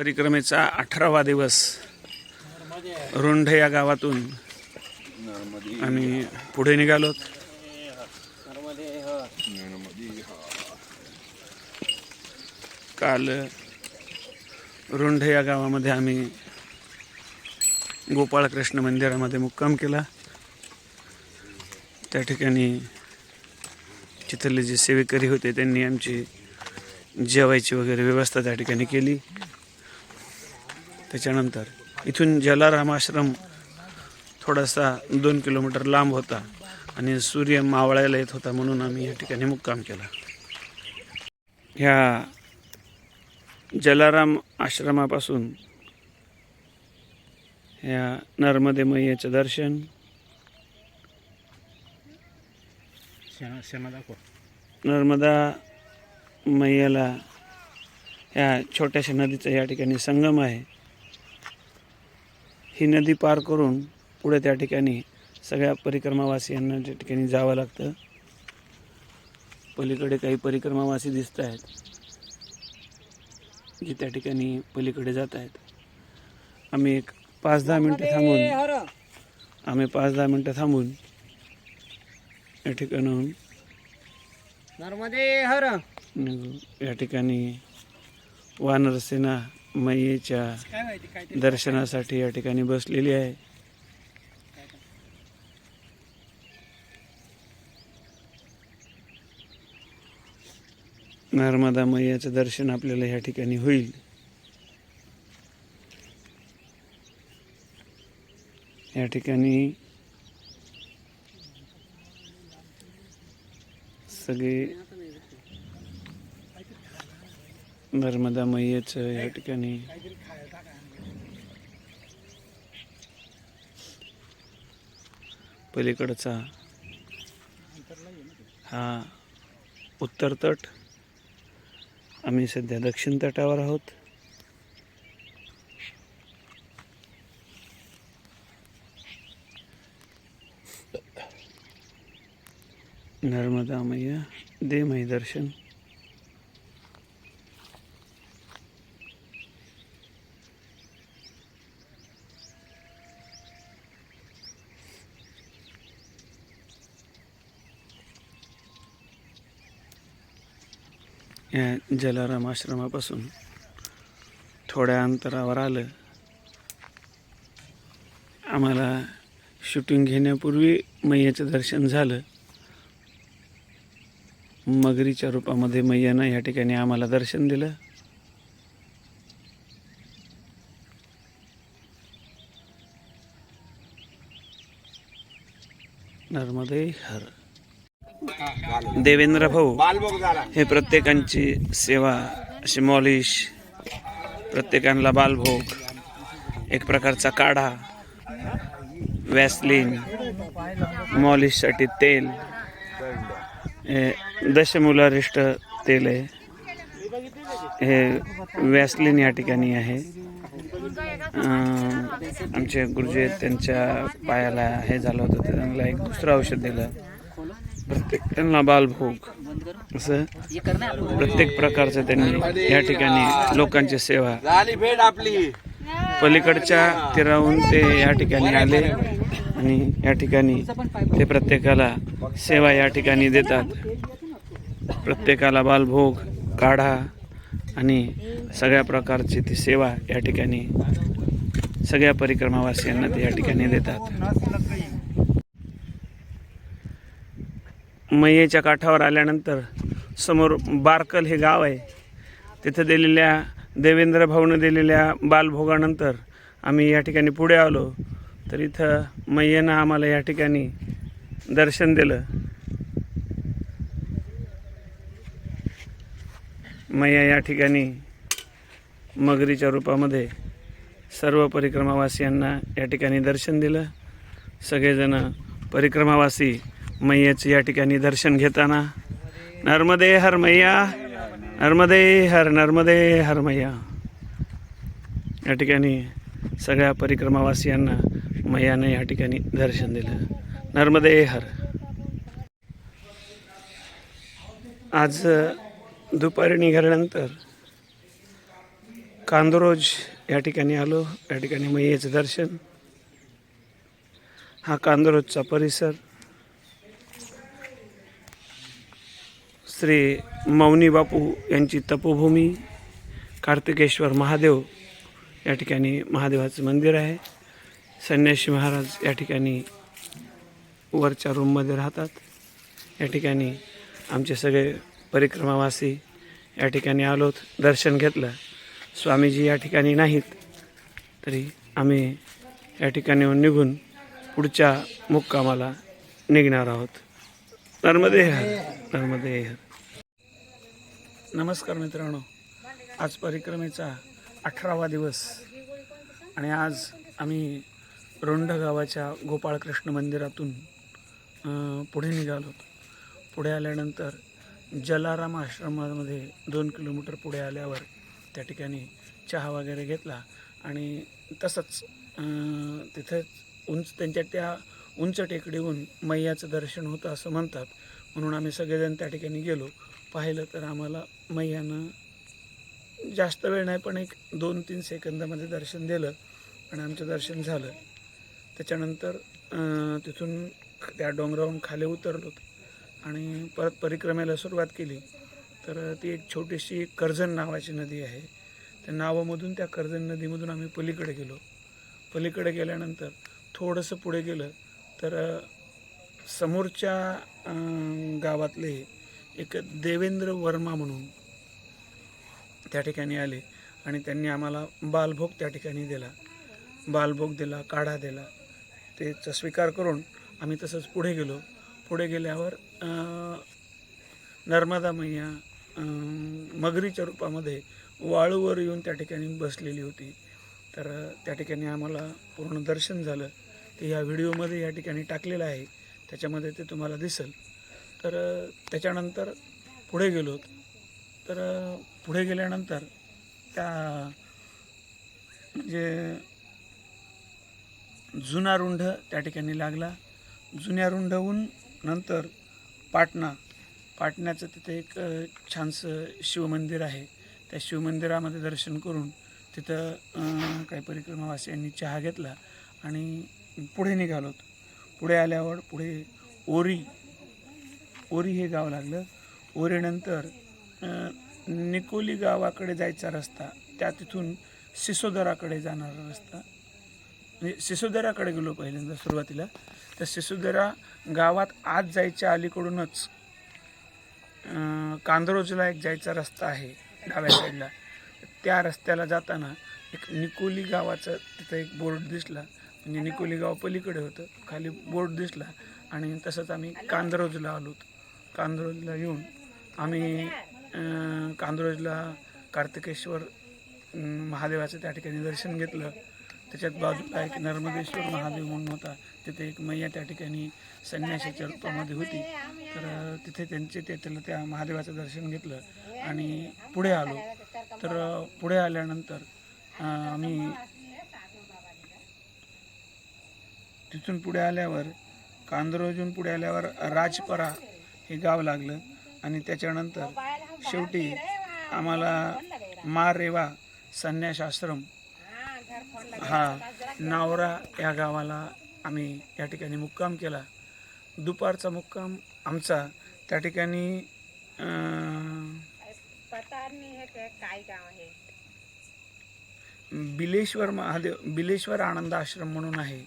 परिक्रमेचा अठरावा दिवस रुंढ या गावातून आम्ही पुढे निघालोत. काल रुंढ या गावामध्ये आम्ही गोपाळकृष्ण मंदिरामध्ये मुक्काम केला. त्या ठिकाणी तिथले जे सेवेकरी होते त्यांनी आमची जेवायची वगैरे व्यवस्था त्या ठिकाणी केली. त्याच्यानंतर इथून जलाराम आश्रम थोडासा दोन किलोमीटर लांब होता आणि सूर्य मावळायला येत होता म्हणून आम्ही या ठिकाणी मुक्काम केला. ह्या जलाराम आश्रमापासून ह्या नर्मदे मैयाचं दर्शन. नर्मदा मैयाला ह्या छोट्याशा नदीचा या ठिकाणी संगम आहे. ही नदी पार करून पुढे त्या ठिकाणी सगळ्या परिक्रमावासियांना त्या ठिकाणी जावं लागतं. पलीकडे काही परिक्रमावासी दिसत आहेत जे त्या ठिकाणी पलीकडे जात आहेत. आम्ही एक पाच दहा मिनटं थांबून आम्ही पाच दहा मिनटं थांबून या ठिकाणाहून नर्मदे हर या ठिकाणी वानरसेना मैयेच्या दर्शनासाठी या ठिकाणी बसलेली आहे. नर्मदा मैयाचं दर्शन आपल्याला या ठिकाणी होईल. या ठिकाणी सगळे नर्मदा मैयाचं या ठिकाणी. पलीकडचा हा उत्तर तट. आम्ही सध्या दक्षिण तटावर आहोत. नर्मदा मैया दे मै दर्शन या जलाराम आश्रमापासून थोड्या अंतरावर आलं. आम्हाला शूटिंग घेण्यापूर्वी मैयाचं दर्शन झालं. मगरीच्या रूपामध्ये मैयानं या ठिकाणी आम्हाला दर्शन दिलं. नर्मदे हर. देवेंद्र भाऊ हे प्रत्येकांची सेवा अशी मॉलिश प्रत्येकांना बालभोग एक प्रकारचा काढा वॅसलिन मॉलिशसाठी तेल. हे दशमुलारिष्ट तेल आहे. हे वॅसलिन या ठिकाणी आहे. आमचे गुरुजी त्यांच्या पायाला हे झालं होतं तर त्यांना एक दुसरं औषध दिलं. प्रत्येक त्यांना बालभोग असं प्रत्येक प्रकारचं त्यांनी या ठिकाणी लोकांची सेवा भेट आपली पलीकडच्या तीराहून ते या ठिकाणी आले आणि या ठिकाणी ते प्रत्येकाला सेवा या ठिकाणी देतात. प्रत्येकाला बालभोग काढा आणि सगळ्या प्रकारची ती सेवा या ठिकाणी सगळ्या परिक्रमावासियांना ते या ठिकाणी देतात. मैयेच्या काठावर आल्यानंतर समोर बारकल हे गाव आहे. तिथं दिलेल्या देवेंद्र भाऊनं दिलेल्या बालभोगानंतर आम्ही या ठिकाणी पुढे आलो. तर इथं मैयेनं आम्हाला या ठिकाणी दर्शन दिलं. मैया या ठिकाणी मगरीच्या रूपामध्ये सर्व परिक्रमावासियांना या ठिकाणी दर्शन दिलं. सगळेजण परिक्रमावासी मैयेचं या ठिकाणी दर्शन घेताना. नर्मदे हर मैया नर्मदे हर नर्मदे हर मैया. या ठिकाणी सगळ्या परिक्रमावासियांना मैयानं या ठिकाणी दर्शन दिलं. नर्मदे हर. आज दुपारी निघाल्यानंतर कांदरोज या ठिकाणी आलो या ठिकाणी मैयेचं दर्शन. हा कांदरोजचा परिसर. श्री मौनी बापू यांची तपोभूमी कार्तिकेश्वर महादेव या ठिकाणी महादेवाचं मंदिर आहे. संन्यासी महाराज या ठिकाणी वरच्या रूममध्ये राहतात. या ठिकाणी आमचे सगळे परिक्रमावासी या ठिकाणी आलोत. दर्शन घेतलं. स्वामीजी या ठिकाणी नाहीत. तरी आम्ही या ठिकाणी निघून पुढच्या मुक्कामाला निघणार आहोत. नर्मदे हर नर्मदे हर नमस्कार मित्रांनो. आज परिक्रमेचा अठरावा दिवस. आणि आज आम्ही रोंढ गावाच्या गोपाळकृष्ण मंदिरातून पुढे निघालो पुढे आल्यानंतर जलाराम आश्रमामध्ये दोन किलोमीटर पुढे आल्यावर त्या ठिकाणी चहा वगैरे घेतला आणि तसंच तिथेच उंच त्यांच्या त्या उंच टेकडीहून मैयाचं दर्शन होतं असं म्हणतात. म्हणून आम्ही सगळेजण त्या ठिकाणी गेलो. पाहिलं तर आम्हाला मैयानं जास्त वेळ नाही पण एक दोन तीन सेकंदामध्ये दर्शन दिलं आणि आमचं दर्शन झालं. त्याच्यानंतर तिथून त्या डोंगरावरून खाली उतरलो आणि परत परिक्रमेला सुरुवात केली. तर ती एक छोटीशी कर्जन नावाची नदी आहे. त्या नावामधून त्या कर्जन नदीमधून आम्ही पलीकडे गेलो. पलीकडे गेल्यानंतर थोडंसं पुढे गेलं तर समोरच्या गावातले एक देवेंद्र वर्मा म्हणून त्या ठिकाणी आले आणि त्यांनी आम्हाला बालभोग त्या ठिकाणी दिला. बालभोग दिला काढा दिला. त्याचा स्वीकार करून आम्ही तसंच पुढे गेलो. पुढे गेल्यावर नर्मदा मैया मगरीच्या रूपामध्ये वाळूवर येऊन त्या ठिकाणी बसलेली होती. तर त्या ठिकाणी आम्हाला पूर्ण दर्शन झालं. ते ह्या व्हिडिओमध्ये या ठिकाणी टाकलेलं आहे. त्याच्यामध्ये ते तुम्हाला दिसेल. तर त्याच्यानंतर पुढे गेलो. तर पुढे गेल्यानंतर त्या म्हणजे जुना रुंड त्या ठिकाणी लागला. जुन्या रुंडहून नंतर पाटणा पाटण्याचं तिथे एक छानसं शिवमंदिर आहे. त्या शिवमंदिरामध्ये दर्शन करून तिथं काही परिक्रमावासियांनी चहा घेतला आणि पुढे निघालोत पुढे आल्यावर पुढे ओरी ओरी हे गाव लागलं. ओरीनंतर निकोली गावाकडे जायचा रस्ता त्या तिथून सिसोदराकडे जाणारा रस्ता. म्हणजे सिसोदराकडे गेलो पहिल्यांदा सुरुवातीला. तर सिसोदरा गावात आत जायच्या अलीकडूनच कांदरोजला एक जायचा रस्ता आहे डाव्या साईडला. त्या रस्त्याला जाताना एक निकोली गावाचं तिथं एक बोर्ड दिसला. म्हणजे निकोली गाव पलीकडे होतं. खाली बोर्ड दिसला आणि तसंच आम्ही कांदरोजला आलो कांदरोजला येऊन आम्ही कांदरोजला कार्तिकेश्वर महादेवाचं त्या ठिकाणी दर्शन घेतलं. त्याच्यात बाजूला एक नर्मदेश्वर महादेव म्हणून होता. तिथे एक मैया त्या ठिकाणी संन्याशाच्या रूपामध्ये होती. तर तिथे त्यांचे ते त्याला त्या महादेवाचं दर्शन घेतलं आणि पुढे आलो. तर पुढे आल्यानंतर आम्ही तिथून पुढे आल्यावर कांदरोजून पुढे आल्यावर राजपरा हे गाव लागलं आणि त्याच्यानंतर शेवटी आम्हाला मारेवा संन्यास आश्रम हा नावरा या गावाला आम्ही या ठिकाणी मुक्काम केला. दुपारचा मुक्काम आमचा. त्या ठिकाणी है बिलेश्वर महादेव बिलेश्वर आनंद आश्रम म्हणून आहे.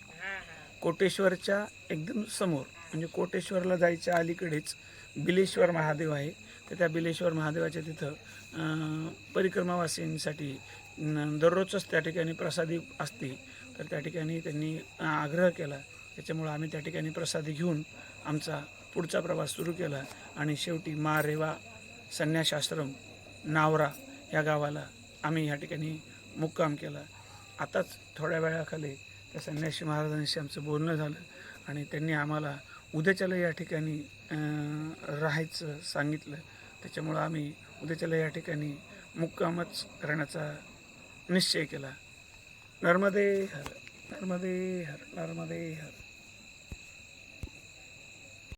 कोटेश्वरच्या एकदम समोर म्हणजे कोटेश्वरला जायच्या अलीकडेच बिलेश्वर महादेव आहे. तर त्या बिलेश्वर महादेवाच्या तिथं परिक्रमावासींसाठी दररोजच त्या ठिकाणी प्रसादी असते. तर त्या ठिकाणी त्यांनी आग्रह केला. त्याच्यामुळं आम्ही त्या ठिकाणी प्रसादी घेऊन आमचा पुढचा प्रवास सुरू केला. आणि शेवटी मा रेवा संन्यासाश्रम नावरा या गावाला आम्ही ह्या ठिकाणी मुक्काम केला. आताच थोड्या वेळाखाली त्या संन्यासी महाराजांशी आमचं बोलणं झालं आणि त्यांनी आम्हाला उद्याच्याला या ठिकाणी राहायचं सांगितलं. त्याच्यामुळं आम्ही उद्याच्याला या ठिकाणी मुक्कामच करण्याचा निश्चय केला. नर्मदे हर नर्मदे हर नर्मदे हर.